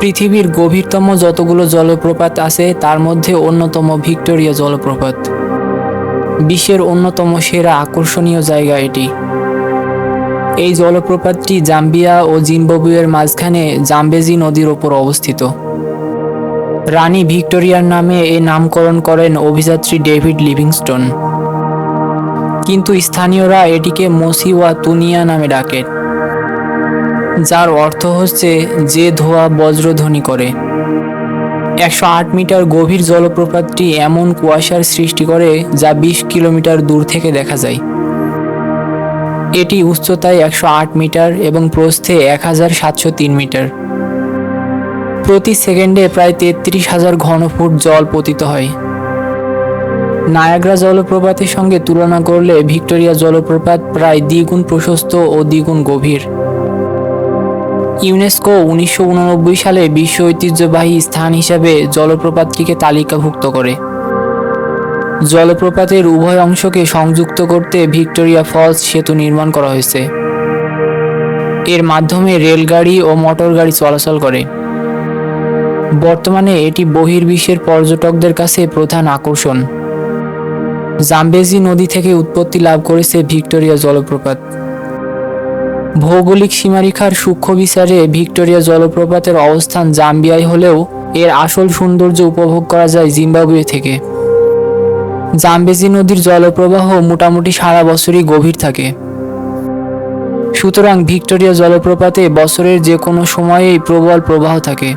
পৃথিবীর গভীরতম যতগুলো জলপ্রপাত আছে, তার মধ্যে অন্যতম ভিক্টোরিয়া জলপ্রপাত। বিশ্বের অন্যতম সেরা আকর্ষণীয় জায়গা এটি। এই জলপ্রপাতটি জাম্বিয়া ও জিম্বাবুয়ের মাঝখানে জাম্বেজি নদীর ওপর অবস্থিত। রানী ভিক্টোরিয়ার নামে এ নামকরণ করেন অভিযাত্রী ডেভিড লিভিংস্টোন। কিন্তু স্থানীয়রা এটিকে মসি ওয়া তুনিয়া নামে ডাকে। যার অর্থ হচ্ছে যে ধোয়া বজ্রধ্বনি করে। একশো আট মিটার গভীর জলপ্রপাতটি এমন কুয়াশার সৃষ্টি করে যা বিশ কিলোমিটার দূর থেকে দেখা যায়। এটি উচ্চতায় একশো আট মিটার এবং প্রস্থে এক হাজার সাতশো তিন মিটার। প্রতি সেকেন্ডে প্রায় তেত্রিশ হাজার ঘনফুট জল পতিত হয়। নায়াগ্রা জলপ্রপাতের সঙ্গে তুলনা করলে ভিক্টোরিয়া জলপ্রপাত প্রায় দ্বিগুণ প্রশস্ত ও দ্বিগুণ গভীর। ইউনেস্কো উনিশশো সালে বিশ্ব ঐতিহ্যবাহী স্থান হিসাবে জলপ্রপাতটিকে তালিকাভুক্ত করে। জলপ্রপাতের উভয় অংশকে সংযুক্ত করতে ভিক্টোরিয়া ফলস সেতু নির্মাণ করা হয়েছে। এর মাধ্যমে রেলগাড়ি ও মোটর গাড়ি চলাচল করে। বর্তমানে এটি বহির্বিশ্বের পর্যটকদের কাছে প্রধান আকর্ষণ। জাম্বেজি নদী থেকে উৎপত্তি লাভ করেছে ভিক্টোরিয়া জলপ্রপাত। ভৌগোলিক সীমারেখার সূক্ষ্ম বিচারে ভিক্টোরিয়া জলপ্রপাতের অবস্থান জাম্বিয়ায় হলেও এর আসল সৌন্দর্য উপভোগ করা যায় জিম্বাবুয়ে থেকে। জাম্বেজি নদীর জলপ্রবাহ মোটামুটি সারা বছরই গভীর থাকে। সুতরাং ভিক্টোরিয়া জলপ্রপাতে বছরের যে কোনো সময়েই প্রবল প্রবাহ থাকে।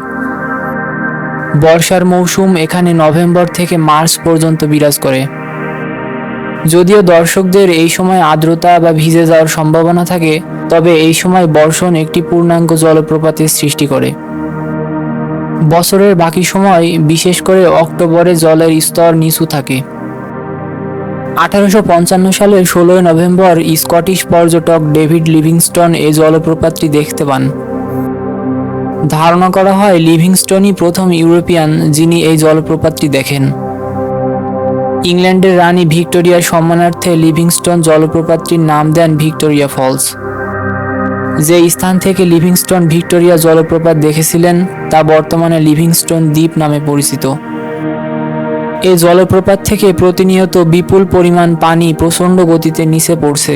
বর্ষার মৌসুম এখানে নভেম্বর থেকে মার্চ পর্যন্ত বিরাজ করে। যদিও দর্শকদের এই সময় আর্দ্রতা বা ভিজে যাওয়ার সম্ভাবনা থাকে, তবে এই সময় বর্ষণ একটি পূর্ণাঙ্গ জলপ্রপাতের সৃষ্টি করে। বছরের বাকি সময়, বিশেষ করে অক্টোবরে জলের স্তর নিচু থাকে। আঠারোশো পঞ্চান্ন সালের ষোলোই নভেম্বর, স্কটিশ পর্যটক ডেভিড লিভিংস্টন এই জলপ্রপাতটি দেখতে পান। ধারণা করা হয়, লিভিংস্টনই প্রথম ইউরোপিয়ান যিনি এই জলপ্রপাতটি দেখেন। ইংল্যান্ডের রানী ভিক্টোরিয়ার সম্মানার্থে লিভিংস্টন জলপ্রপাতটির নাম দেন ভিক্টোরিয়া ফলস। যে স্থান থেকে লিভিংস্টন ভিক্টোরিয়া জলপ্রপাত দেখেছিলেন, তা বর্তমানে লিভিংস্টন দ্বীপ নামে পরিচিত। এই জলপ্রপাত থেকে প্রতিনিয়ত বিপুল পরিমাণ পানি প্রচণ্ড গতিতে নিচে পড়ছে।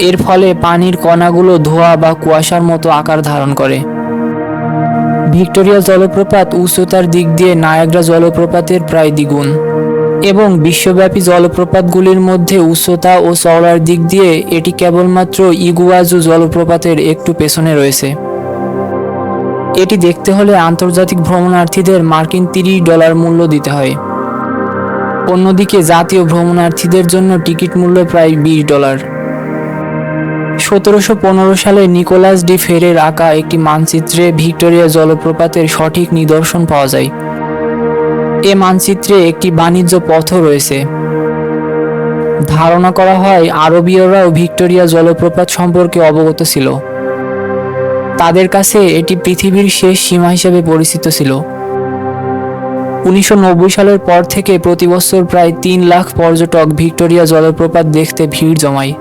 এর ফলে পানির কণাগুলো ধোয়া বা কুয়াশার মতো আকার ধারণ করে। ভিক্টোরিয়া জলপ্রপাত উচ্চতার দিক দিয়ে নায়াগ্রা জলপ্রপাতের প্রায় দ্বিগুণ। এবং বিশ্বব্যাপী জলপ্রপাতগুলির মধ্যে উচ্চতা ও চওড়ার দিক দিয়ে এটি কেবলমাত্র ইগুয়াজু জলপ্রপাতের একটু পেছনে রয়েছে। এটি দেখতে হলে আন্তর্জাতিক ভ্রমণার্থীদের মার্কিন তিরিশ ডলার মূল্য দিতে হয়। অন্যদিকে জাতীয় ভ্রমণার্থীদের জন্য টিকিট মূল্য প্রায় বিশ ডলার। সতেরোশো পনেরো সালে নিকোলাস ডি ফেরের আঁকা একটি মানচিত্রে ভিক্টোরিয়া জলপ্রপাতের সঠিক নিদর্শন পাওয়া যায়। এ মানচিত্রে একটি বাণিজ্য পথও রয়েছে। ধারণা করা হয়, আরবীয়রাও ভিক্টোরিয়া জলপ্রপাত সম্পর্কে অবগত ছিল। তাদের কাছে এটি পৃথিবীর শেষ সীমা হিসেবে পরিচিত ছিল। উনিশশো নব্বই সালের পর থেকে প্রতি বছর প্রায় তিন লাখ পর্যটক ভিক্টোরিয়া জলপ্রপাত দেখতে ভিড় জমায়।